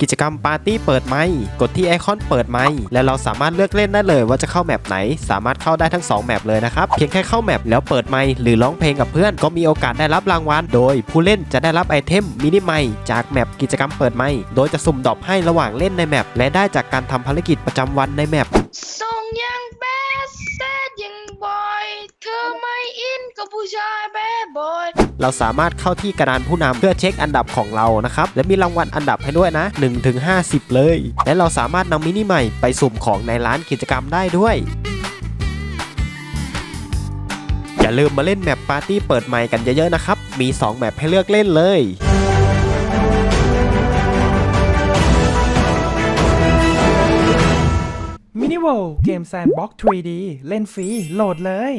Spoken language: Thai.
กิจกรรมปาร์ตี้เปิดไมค์กดที่ไอคอนเปิดไมค์และเราสามารถเลือกเล่นได้เลยว่าจะเข้าแมปไหน สามารถเข้าได้ทั้ง 2 แมปเลยนะครับ เพียงแค่เข้าแมปแล้วเปิดไมค์หรือร้องเพลงกับเพื่อน ก็มีโอกาสได้รับรางวัล โดยผู้เล่นจะได้รับไอเทมมินิไมค์จากแมปกิจกรรมเปิดไมค์โดยจะสุ่มดรอปให้ระหว่างเล่นในแมปและได้จากการทำภารกิจประจำวันในแมปส่งยังแบดแซดยังบอย เธอไม่อินกับผู้ชายแบดบอย เราสามารถเข้าที่กระดานผู้นำเพื่อเช็คอันดับของเรานะครับ และมีรางวัลอันดับให้ด้วยนะ 1-50 เลย และเราสามารถนำมินิใหม่ไปสุ่มของในร้านกิจกรรมได้ด้วยอย่าลืมมาเล่นแมปปาร์ตี้เปิดใหม่กันเยอะๆนะครับ มี 2 แมปให้เลือกเล่นเลยมินิ w o r l d เกมแซนบ็อก 3D เล่นฟรี โหลดเลย